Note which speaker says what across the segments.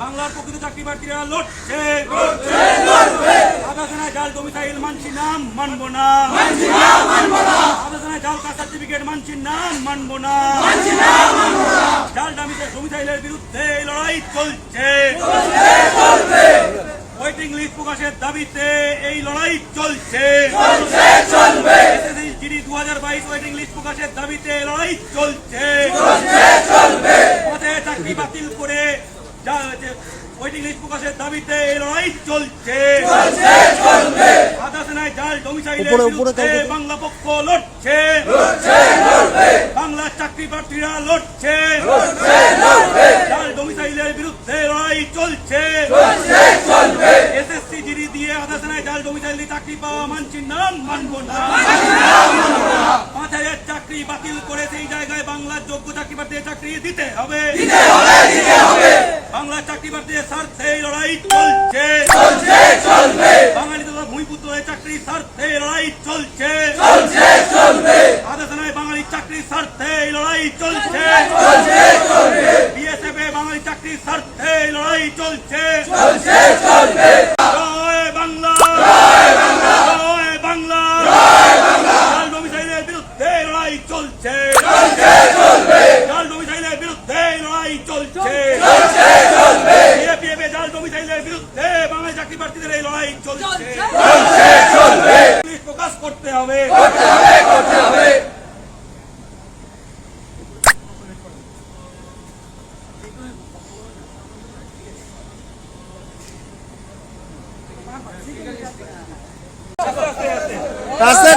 Speaker 1: বাংলার প্রকৃত চাকরি প্রার্থীরা লড়ছে জাল ডোমিসাইল মানছি নাম মানবো না। জাল কাস্ট সার্টিফিকেট মানছি নাম মানবো না। জাল ডোমিসাইলের বিরুদ্ধে লড়াই চলছে। ওয়েটিং লিস্ট প্রকাশের দাবিতে এই লড়াই চলছে। জিডি দু হাজার বাইশ ওয়েটিং লিস্ট প্রকাশের দাবিতে লড়াই চলছে। পথে চাকরি বাতিল করে ওয়েটিং লিস্ট প্রকাশের দাবিতে এই লড়াই চলছে। আধা সেনায় জাল ডোমিসাইলের বিরুদ্ধে বাংলা পক্ষ লড়ছে। বাংলার চাকরি প্রার্থীরা লড়ছে। জাল ডোমিসাইলের বিরুদ্ধে লড়াই চলছে। এসএসসি জিডি দিয়ে আধা সেনায় জাল ডোমিসাইল চাকরি পাওয়া মানছি নাম মানবো না। চাকরি বাতিল করে সেই জায়গায় বাংলার যোগ্য চাকরি প্রার্থীদের চাকরি দিতে হবে। বাংলার চাকরি প্রার্থীদের স্বার্থে লড়াই চলছে। বাঙালি তথা ভূমিপুত্রের চাকরির স্বার্থে লড়াই চলছে। আধা সেনায় বাঙালির চাকরির স্বার্থে লড়াই চলছে। বিএসএফ এ বাঙালি চাকরির স্বার্থে লড়াই চলছে। জয় বাংলা জয় বাংলা জাল ডোমিসাইলের বিরুদ্ধে লড়াই চলছে জাল ডোমিসাইলের বিরুদ্ধে লড়াই চলছে বিএপিএফ এ জাল ডোমিসাইলের বিরুদ্ধে বাংলায় চাকরি প্রার্থীদের এই লড়াই চলছে পুলিশ প্রকাশ করতে হবে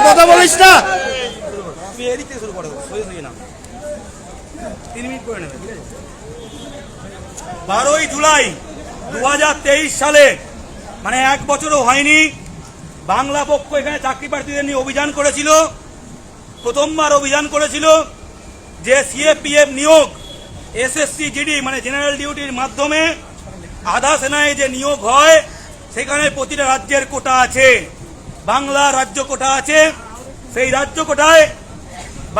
Speaker 2: কথা বলিস না।
Speaker 1: তুমি এদিক থেকে শুরু করো না তিন মিনিট করে নেবে বারোই জুলাই দু সালে মানে এক বছরও হয়নি, বাংলা পক্ষ এখানে চাকরি প্রার্থীদের নিয়ে অভিযান করেছিল। প্রথমবার অভিযান করেছিল যে সিএপিএফ নিয়োগ এসএসসি জিডি মানে জেনারেল ডিউটির মাধ্যমে আধা সেনায় যে নিয়োগ হয় সেখানে প্রতিটা রাজ্যের কোটা আছে। বাংলা রাজ্য কোটা আছে। সেই রাজ্য কোটায়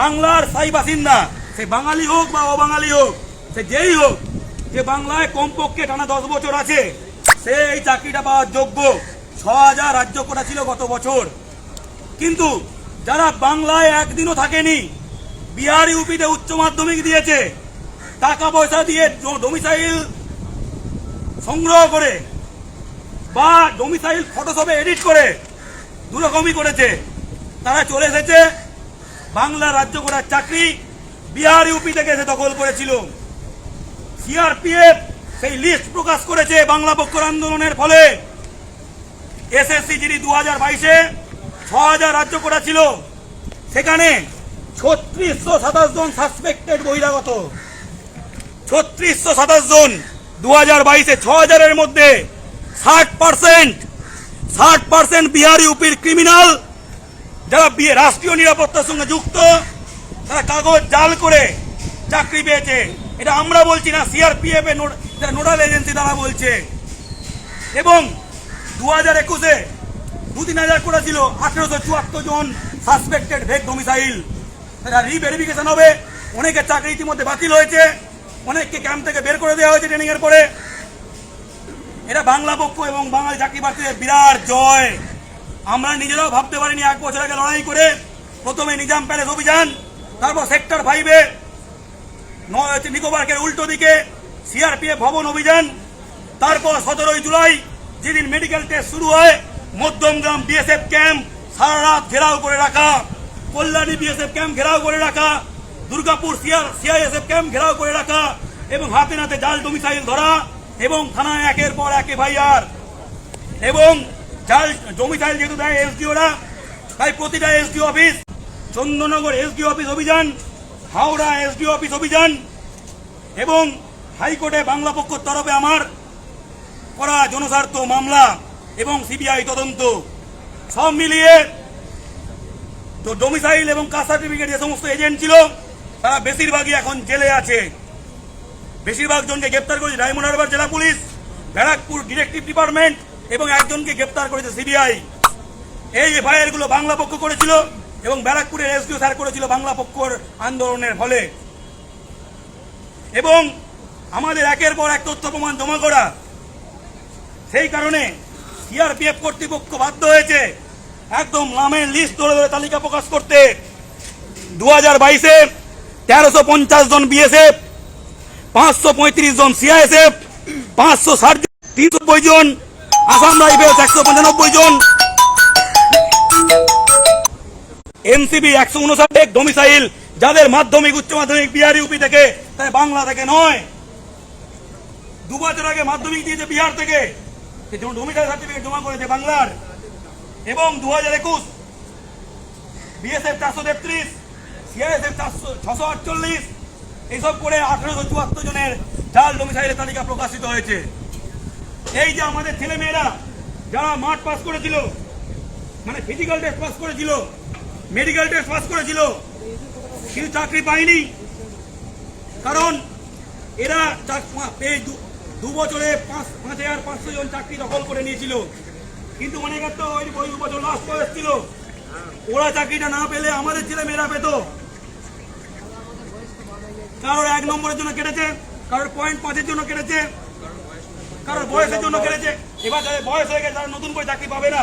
Speaker 1: বাংলার স্থায়ী বাসিন্দা, সে বাঙালি হোক বা অবাঙালি হোক, সে যেই হোক, যে বাংলায় কমপক্ষে টানা দশ বছর আছে, সে এই চাকরিটা পাওয়ার যোগ্য। ছ হাজার রাজ্য কোটা ছিল গত বছর। কিন্তু যারা বাংলায় একদিনও থাকেনি, বিহার ইউপিতে উচ্চ মাধ্যমিক দিয়েছে, টাকা পয়সা দিয়ে ডোমিসাইল সংগ্রহ করে বা ডোমিসাইল ফটোশপে এডিট করে দুরকমই করেছে। তারা চলে এসেছে। বাংলা রাজ্য করার চাকরি বিহার ইউপি থেকে এসে দখল করেছিল। সিআরপিএফ সেই লিস্ট প্রকাশ করেছে বাংলা পক্ষর আন্দোলনের ফলে। এসএসসি যিনি দু হাজার বাইশে ছ হাজার রাজ্য করা ছিল, সেখানে ছত্রিশশো সাতাশ জন সাসপেক্টেড বহিরাগত। ছত্রিশশো সাতাশ জন দু হাজার বাইশে ছ হাজারের মধ্যে ষাট পার্সেন্ট ষাট পার্সেন্ট বিহার ইউপির ক্রিমিনাল যারা রাষ্ট্রীয় নিরাপত্তার সঙ্গে যুক্ত, তারা কাগজ জাল করে চাকরি পেয়েছে। এটা আমরা বলছি না সিআরপিএফ যারা নোডাল এজেন্সি তারা বলছে। এবং দু হাজার একুশে দু তিন হাজার করে ছিল আঠেরোশো চুয়াত্তর জন সাসপেক্টেড ভেক ডোমিসাইল তারা রিভেরিফিকেশন হবে। অনেকের চাকরি ইতিমধ্যে বাতিল হয়েছে। অনেককে ক্যাম্প থেকে বের করে দেওয়া হয়েছে ট্রেনিং এর পরে। এটা বাংলা পক্ষ এবং বাঙালি চাকরি প্রার্থীদের বিরাট জয়। আমরা নিজেরাও ভাবতে পারিনি এক বছর আগে লড়াই করে প্রথমে নিজাম প্যালেস অভিযান, তারপর সেক্টর ফাইভে নিকোবার্কের উল্টো দিকে সিআরপিএফ ভবন অভিযান, তারপর সতেরোই জুলাই যেদিন মেডিকেল টেস্ট শুরু হয় মধ্যমগ্রাম বিএসএফ ক্যাম্প সারা রাত ঘেরাও করে রাখা, কল্যাণী বিএসএফ ক্যাম্প ঘেরাও করে রাখা, দুর্গাপুর সিআর সিআইএসএফ ক্যাম্প ঘেরাও করে রাখা, এবং হাতে নাতে জাল ডোমিসাইল ধরা এবং থানায় একের পর এক এফআইআর। এবং জাল ডোমিসাইল যেহেতু দেয় এসডিওরা, তাই প্রতিটা SDO office Chandannagar SDO office অভিযান, হাওড়া এসডিও অফিস অভিযান, এবং হাইকোর্টে বাংলা পক্ষর তরফে আমার করা জনস্বার্থ মামলা এবং সিবিআই তদন্ত। সব মিলিয়ে তো ডোমিসাইল এবং কাস্ট সার্টিফিকেট যে সমস্ত এজেন্ট ছিল, তারা বেশিরভাগই এখন জেলে আছে। বেশিরভাগ জনকে গ্রেপ্তার করেছে ডায়মন্ড জেলা পুলিশ, ব্যারাকপুর ডিটেকটিভ ডিপার্টমেন্ট এবং একজনকে গ্রেপ্তার করেছে সিবিআই। এই এফআইআরগুলো বাংলা পক্ষ করেছিল এবং ব্যারাকপুরের এসডিও স্যার করেছিল বাংলা পক্ষর আন্দোলনের ফলে এবং আমাদের একের পর এক তথ্য প্রমাণ জমা করা, সেই কারণে সিআরপিএফ কর্তৃপক্ষ বাধ্য হয়েছে একদম নামের লিস্ট ধরে ধরে তালিকা প্রকাশ করতে। দু হাজার বাইশে তেরোশো পঞ্চাশ জন বিএসএফ পাঁচশো পঁয়ত্রিশ জন সিআইএসএফ পাঁচশো ষাট তিনশো জন, আসাম রাইফেলস একশো পঁচানব্বই জন। এনসিবি একশো উনষাট ডোমিসাইল যাদের মাধ্যমিক, উচ্চ মাধ্যমিক, বিহার থেকে, তাই বাংলা থেকে নয়। দু বছর আগে মাধ্যমিক দিয়েছে বিহার থেকে ডোমিসাইল সার্টিফিকেট জমা করেছে বাংলার। এবং দু হাজার একুশ বিএসএফ চারশো তেত্রিশ সিআইএসএফ চারশো, ছশো আটচল্লিশ এইসব করে আঠারোশো চুয়াত্তর জনের জাল ডোমিসাইলের তালিকা প্রকাশিত হয়েছে। এই যে আমাদের ছেলে মেয়েরা যারা মাঠ পাস করেছিল মানে ফিজিক্যাল টেস্ট পাস করেছিল মেডিকেল টেস্ট পাস করেছিল কিন্তু চাকরি পায়নি। কারণ এরা এই দু- বছরে পাঁচ পাঁচ হাজার পাঁচশো জন চাকরি দখল করে নিয়েছিল। কিন্তু অনেকের তো ওই ওই বছর লাস্ট করে ছিল। ওরা চাকরিটা না পেলে আমাদের ছেলে মেয়েরা পেত। কারোর এক নম্বরের জন্য কেটেছে কারোর পয়েন্ট পাঁচের জন্য কেটেছে কারোর বয়সের জন্য কেটেছে। এবার যাদের বয়স হয়ে গেছে তারা নতুন করে চাকরি পাবে না।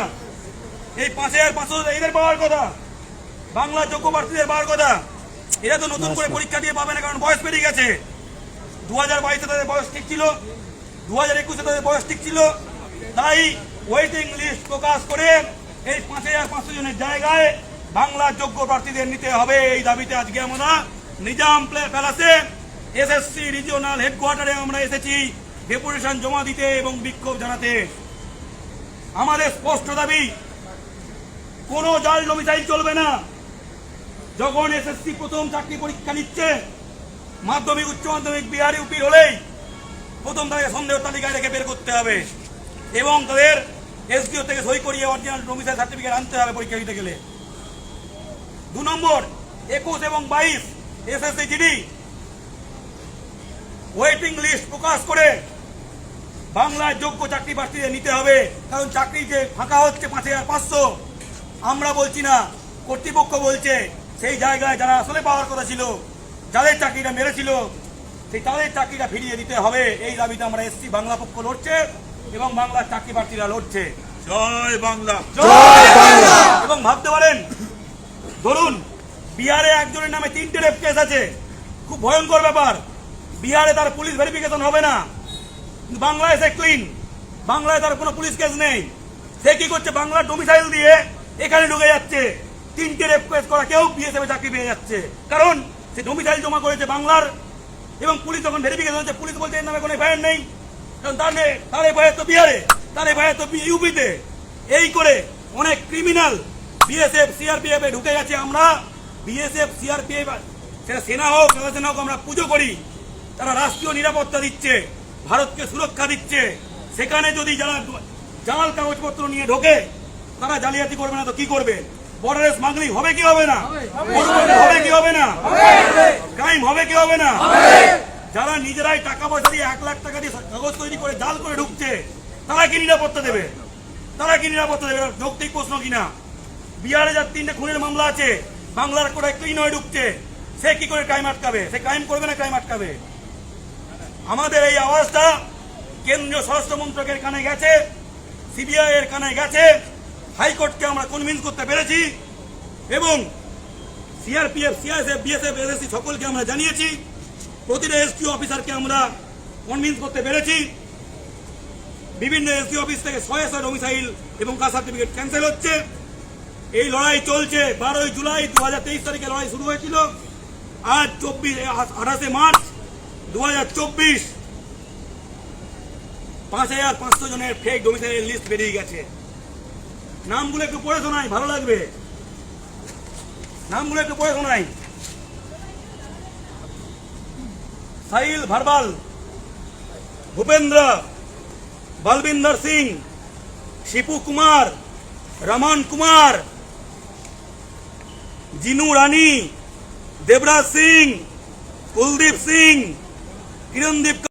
Speaker 1: এই পাঁচ হাজার পাঁচশো এদের পাওয়ার কথা। বাংলা যোগ্য প্রার্থীদের পাওয়ার কথা। এরা তো নতুন করে পরীক্ষা দিয়ে পাবে না কারণ বয়স পেরিয়ে গেছে। দু হাজার বাইশে তাদের বয়স ঠিক ছিল দু হাজার একুশে তাদের বয়স ঠিক ছিল। তাই ওয়েটিং লিস্ট প্রকাশ করে এই পাঁচ হাজার পাঁচশো জনের জায়গায় বাংলা যোগ্য প্রার্থীদের নিতে হবে। এই দাবিতে আজকে আমরা নিজাম প্যালাসে এসএসসি রিজিওনাল হেডকোয়ার্টারে আমরা এসেছি। ডেপুটেশন জমা দিতে এবং বিক্ষোভ জানাতে। আমাদের স্পষ্ট দাবি, কোনো জাল ডোমিসাইল চলবে না। যখন এসএসসি প্রথম চাকরি পরীক্ষা নিচ্ছে, মাধ্যমিক, উচ্চ মাধ্যমিক, বিহারি ইউপির হলেই প্রথম তাদের সন্দেহ তালিকায় রেখে বের করতে হবে। এবং তাদের এসডিও থেকে সই করিয়ে অরিজিনাল ডোমিসাইল সার্টিফিকেট আনতে হবে পরীক্ষা দিতে গেলে। দু নম্বর, একুশ এবং বাইশ এসএসসি জিডি। ওয়েটিং লিস্ট প্রকাশ করে বাংলায় যোগ্য চাকরি প্রার্থীদের নিতে হবে। কারণ চাকরি যে ফাঁকা হচ্ছে পাঁচ হাজার পাঁচশো আমরা বলছি না কর্তৃপক্ষ বলছে সেই জায়গায় যারা আসলে পাওয়ার কথা ছিল যাদের চাকরিটা মেরেছিল সেই তাদের চাকরিটা ফিরিয়ে দিতে হবে। এই দাবিতে আমরা এসছি বাংলা পক্ষ লড়ছে এবং বাংলার চাকরি প্রার্থীরা লড়ছে।
Speaker 2: জয় বাংলা!
Speaker 1: এবং ভাবতে পারেন ধরুন বিহারে একজনের নামে তিনটে রেপ কেস আছে। খুব ভয়ঙ্কর ব্যাপার। বিহারে তার পুলিশ ভেরিফিকেশন হবে না। বাংলায় সে ক্লিন বাংলায় তার কোনো পুলিশ কেস নেই। সে কি করছে? বাংলার ডোমিসাইল দিয়ে এখানে ঢুকে যাচ্ছে। তিনটে রেপ কেস করা কেউ বিএসএফ চাকরি পেয়ে যাচ্ছে। কারণ সে ডোমিসাইল জমা করেছে বাংলার। এবং পুলিশ যখন ভেরিফিকেশন হচ্ছে পুলিশ বলছে এর নামে কোনো এফআইআর নেই। কারণ তার তার এফআইআর তো বিহারে। তার এফআইআর তো ইউপিতে এই করে অনেক ক্রিমিনাল বিএসএফ সিআরপিএফ এ ঢুকে গেছে আমরা। বিএসএফ সিআরপিএফ সেটা সেনা হোক সেনা হোক আমরা পুজো করি। তারা রাষ্ট্রীয় নিরাপত্তা দিচ্ছে ভারতকে সুরক্ষা দিচ্ছে। সেখানে যদি যারা জাল কাগজপত্র নিয়ে ঢোকে তারা জালিয়াতি করবে না তো কি করবে? বর্ডারে স্মাগলিং হবে কি হবে না? হবে কি হবে না? ক্রাইম হবে। কি হবে না? যারা নিজেরাই টাকা পয়সা দিয়ে এক লাখ টাকা দিয়ে কাগজ তৈরি করে জাল করে ঢুকছে তারা কি নিরাপত্তা দেবে? তারা কি নিরাপত্তা দেবে? যৌক্তিক প্রশ্ন কিনা? বিহারে যার তিনটে খুনের মামলা আছে বাংলার কোটায় ক্লিন হয়ে ঢুকছে। সে কি করে ক্রাইম আটকাবে? সে ক্রাইম করবে না ক্রাইম আটকাবে? আমাদের এই আওয়াজটা কেন্দ্রীয় স্বরাষ্ট্র মন্ত্রকের কানে গেছে সিবিআই এর কানে গেছে, হাইকোর্টকে আমরা কনভিন্স করতে পেরেছি এবং সিআরপিএফ সিআইএসএফ বিএসএফ এসএসসি সকলকে আমরা জানিয়েছি, প্রতিটা এসকিউ অফিসারকে আমরা কনভিন্স করতে পেরেছি। বিভিন্ন এসডিও অফিস থেকে শয়ে শয়ে ডোমিসাইল এবং কাস্ট সার্টিফিকেট ক্যান্সেল হচ্ছে। এই লড়াই চলছে। বারোই জুলাই দু হাজার তেইশ তারিখে লড়াই শুরু হয়েছিল। আজ চব্বিশ আঠাশে মার্চ দু হাজার চব্বিশ। পাঁচ হাজার পাঁচশো জনের ফেক ডোমিসাইলের লিস্ট বেরিয়ে গেছে। নামগুলো একটু পড়ে শোনাই, ভালো লাগবে। নামগুলো একটু পড়ে শোনাই। সাহিল ভারবাল, ভূপেন্দ্র, বলবিন্দর সিং, শিপু কুমার, রমন কুমার জিনু রানী দেবরাজ সিং কুলদীপ সিং কিরণদীপ